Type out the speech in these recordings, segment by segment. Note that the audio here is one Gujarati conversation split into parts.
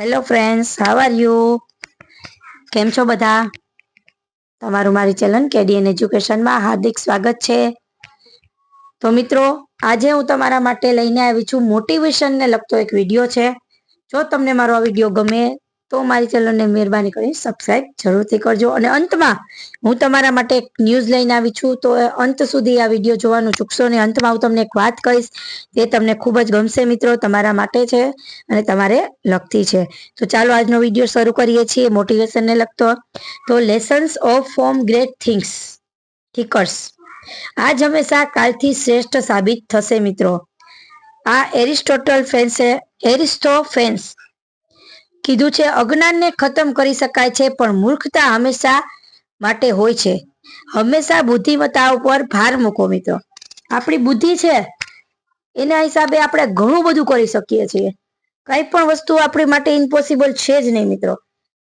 Hello friends how are you કેમ છો બધા? તમારું મારી ચેનલ કેડીએન એજ્યુકેશનમાં હાર્દિક સ્વાગત છે. તો મિત્રો, આજે હું તમારા માટે લઈને આવી છું મોટિવેશનને લગતો એક વીડિયો છે. જો તમને મારો આ વીડિયો ગમે તો મારી ચેનલને મહેરબાની કરી સબસ્ક્રાઇબ જરૂરથી કરજો. અને અંતમાં હું તમારા માટે એક ન્યૂઝ લઈને આવી છું. તો અંત સુધી આ વીડિયો જોવાનું ચૂકશો ને અંતમાં હું તમને એક વાત કહીશ. તે તમને ખૂબ જ ગમશે મિત્રો. તમારા માટે છે અને તમારે લગતી છે. તો ચાલો આજનો વીડિયો શરૂ કરીએ છીએ. મોટિવેશનને લગતો. તો lessons of form great things thinkers આજ હંમેશા કાલથી શ્રેષ્ઠ સાબિત થશે મિત્રો. આ એરિસ્ટોટલ ફેન્સે એરિસ્ટોફેન્સ કીધું છે, અજ્ઞાનને ખતમ કરી શકાય છે, પણ મૂર્ખતા હંમેશા માટે હોય છે. હંમેશા બુદ્ધિમત્તા ઉપર ભાર મૂકો મિત્રો. આપણી બુદ્ધિ છે, એના હિસાબે આપણે ઘણું બધું કરી શકીએ છીએ. કઈ પણ વસ્તુ આપણી માટે ઇમ્પોસિબલ છે જ નહીં મિત્રો.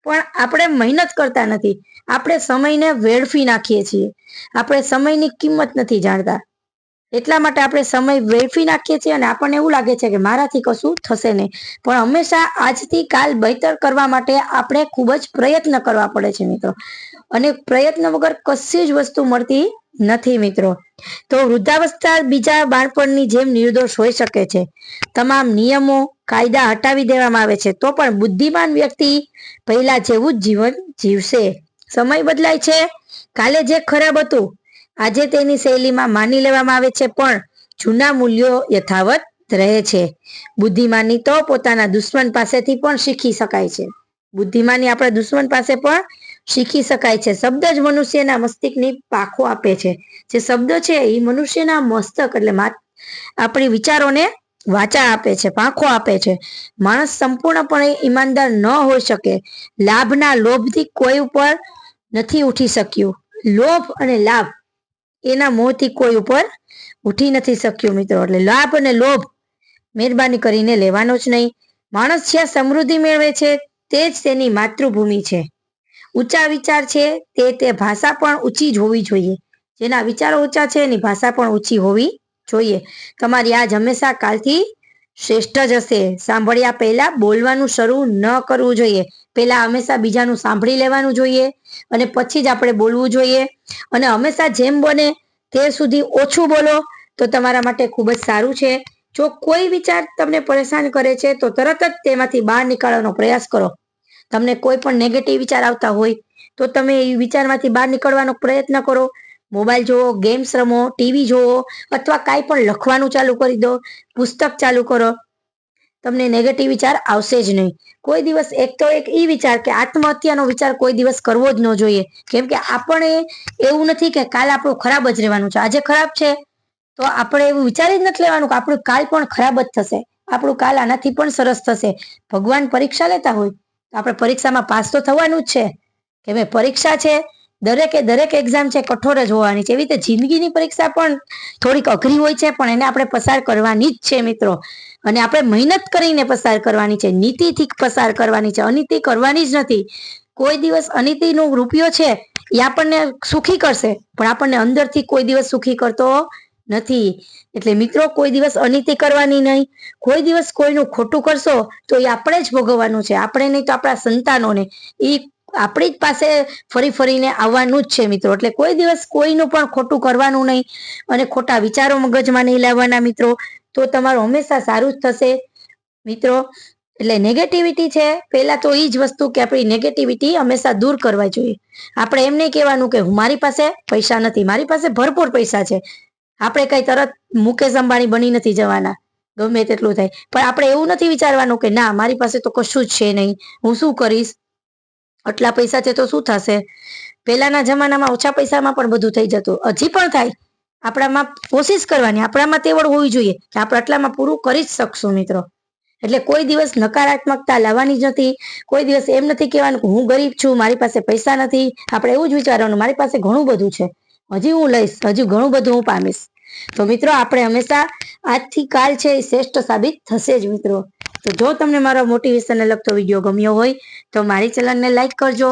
પણ આપણે મહેનત કરતા નથી. આપણે સમયને વેડફી નાખીએ છીએ. આપણે સમયની કિંમત નથી જાણતા. એટલા માટે આપણે સમય વેડફી નાખીએ છીએ અને આપણને એવું લાગે છે કે મારાથી કશું થશે નહીં. પણ હંમેશા આજથી કાલ બહેતર કરવા માટે આપણે ખૂબ જ પ્રયત્ન કરવા પડે છે મિત્રો. અને પ્રયત્ન વગર કશી જ વસ્તુ મળતી નથી મિત્રો. તો વૃદ્ધાવસ્થા બીજા બાળપણની જેમ નિર્દોષ હોઈ શકે છે. તમામ નિયમો, કાયદા હટાવી દેવામાં આવે છે. તો પણ બુદ્ધિમાન વ્યક્તિ પહેલા જેવું જ જીવન જીવશે. સમય બદલાય છે. કાલે જે ખરાબ હતું આજે તેની શૈલીમાં માની લેવામાં આવે છે, પણ જૂના મૂલ્યો યથાવત રહે છે. બુદ્ધિમાની તો પોતાના દુશ્મન પાસેથી પણ શીખી શકાય છે. બુદ્ધિમાની આપણા દુશ્મન પાસે પણ શીખી શકાય છે. શબ્દ જ મનુષ્યના મસ્તિષ્કની પાખો આપે છે. જે શબ્દ છે એ મનુષ્યના મસ્તક એટલે આપણી વિચારોને વાચા આપે છે, પાંખો આપે છે. માણસ સંપૂર્ણપણે ઈમાનદાર ન હોઈ શકે. લાભના લોભથી કોઈ ઉપર નથી ઉઠી શક્યું. લોભ અને લાભ એના મોંથી કોઈ ઉપર ઉઠી નથી શક્યું મિત્રો. એટલે લાભ અને લોભ મહેરબાની કરીને લેવાનો જ નહીં. માણસ જ્યાં સમૃદ્ધિ મેળવે છે, તે જ તેની માતૃભૂમિ છે. ઊંચા વિચાર છે, તે તે ભાષા પણ ઊંચી જ હોવી જોઈએ. જેના વિચારો ઊંચા છે, એની ભાષા પણ ઊંચી હોવી જોઈએ. તમારી આજ હંમેશા કાલથી શ્રેષ્ઠ જ હશે. સાંભળ્યા પહેલા બોલવાનું શરૂ ન કરવું જોઈએ. પહેલા હંમેશા બીજાનું સાંભળી લેવાનું જોઈએ અને પછી જ આપણે બોલવું જોઈએ. અને હંમેશા જેમ બને તે સુધી ઓછું બોલો તો તમારા માટે ખૂબ જ સારું છે. જો કોઈ વિચાર તમને પરેશાન કરે છે તો તરત જ તેમાંથી બહાર નીકળવાનો પ્રયાસ કરો. તમને કોઈ પણ નેગેટિવ વિચાર આવતા હોય તો તમે એ વિચારમાંથી બહાર નીકળવાનો પ્રયત્ન કરો. મોબાઈલ જુઓ ગેમ્સ રમો ટીવી જુઓ અથવા કાંઈ પણ લખવાનું ચાલુ કરી દો, પુસ્તક ચાલુ કરો. તમને નેગેટિવ વિચાર આવશે જ નહીં. કોઈ દિવસ એક તો એક એ વિચાર કે આત્મહત્યાનો વિચાર કોઈ દિવસ કરવો જ ન જોઈએ. કેમ કે આપણે એવું નથી કે કાલ આપણું ખરાબ જ રહેવાનું છે. આજે ખરાબ છે તો આપણે એવું વિચારી જ નથી લેવાનું કે આપણું કાલ પણ ખરાબ જ થશે. આપણું કાલ આનાથી પણ સરસ થશે. ભગવાન પરીક્ષા લેતા હોય તો આપણે પરીક્ષામાં પાસ તો થવાનું જ છે. કે ભાઈ પરીક્ષા છે દરેકે દરેક એક્ઝામ છે કઠોર જ હોવાની છે. એવી રીતે જિંદગીની પરીક્ષા પણ થોડીક અઘરી હોય છે, પણ એને આપણે પસાર કરવાની જ છે મિત્રો. અને આપણે મહેનત કરીને પસાર કરવાની છે. નીતિથી પસાર કરવાની છે. અનીતિ કરવાની જ નથી. કોઈ દિવસ અનીતિનો રૂપિયો છે એ આપણને સુખી કરશે, પણ આપણને અંદરથી કોઈ દિવસ સુખી કરતો નથી. એટલે મિત્રો, કોઈ દિવસ અનીતિ કરવાની નહીં. કોઈ દિવસ કોઈનું ખોટું કરશો તો એ આપણે જ ભોગવવાનું છે. આપણે નહીં તો આપણા સંતાનોને એ આપણી જ પાસે ફરી ફરીને આવવાનું જ છે મિત્રો. એટલે કોઈ દિવસ કોઈનું પણ ખોટું કરવાનું નહીં અને ખોટા વિચારો મગજમાં નહીં લાવવાના મિત્રો, તો તમારું હંમેશા સારું જ થશે મિત્રો. એટલે નેગેટિવિટી છે, પહેલા તો એ જ વસ્તુ કે આપણી નેગેટિવિટી હંમેશા દૂર કરવા જોઈએ. આપણે એમ નહીં કહેવાનું કે મારી પાસે પૈસા નથી, મારી પાસે ભરપૂર પૈસા છે. આપણે કઈ તરત મુકેશ અંબાણી બની નથી જવાના, ગમે તેટલું થાય. પણ આપણે એવું નથી વિચારવાનું કે ના, મારી પાસે તો કશું જ છે નહીં. હું શું કરીશ? આટલા પૈસા છે તો શું થશે? પહેલાના જમાનામાં ઓછા પૈસામાં પણ બધું થઈ જતું. હજી પણ થાય. આપણામાં કોશિશ કરવાની. આપણામાં તેવડ હોવી જોઈએ કે આપણે આટલામાં પૂરું કરી જ શકશું મિત્રો. એટલે કોઈ દિવસ નકારાત્મકતા લાવવાની જ નથી. કોઈ દિવસ એમ નથી કહેવાનું કે હું ગરીબ છું, મારી પાસે પૈસા નથી. આપણે એવું જ વિચારવાનું, મારી પાસે ઘણું બધું છે. હજી હું લઈશ, હજુ ઘણું બધું હું પામીશ. તો મિત્રો, આપણે હંમેશા આજથી કાલ છે એ શ્રેષ્ઠ સાબિત થશે જ મિત્રો. તો જો તમને મારો મોટિવેશનને લગતો વીડિયો ગમ્યો હોય, તો મારી ચેનલને લાઈક કરજો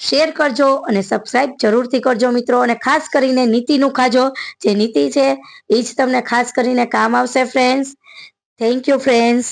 શેર કરજો અને સબસ્ક્રાઈબ જરૂરથી કરજો મિત્રો. અને ખાસ કરીને નીતિનું ખાજો. જે નીતિ છે, એ જ તમને ખાસ કરીને કામ આવશે ફ્રેન્ડ્સ થેન્ક યુ ફ્રેન્ડ્સ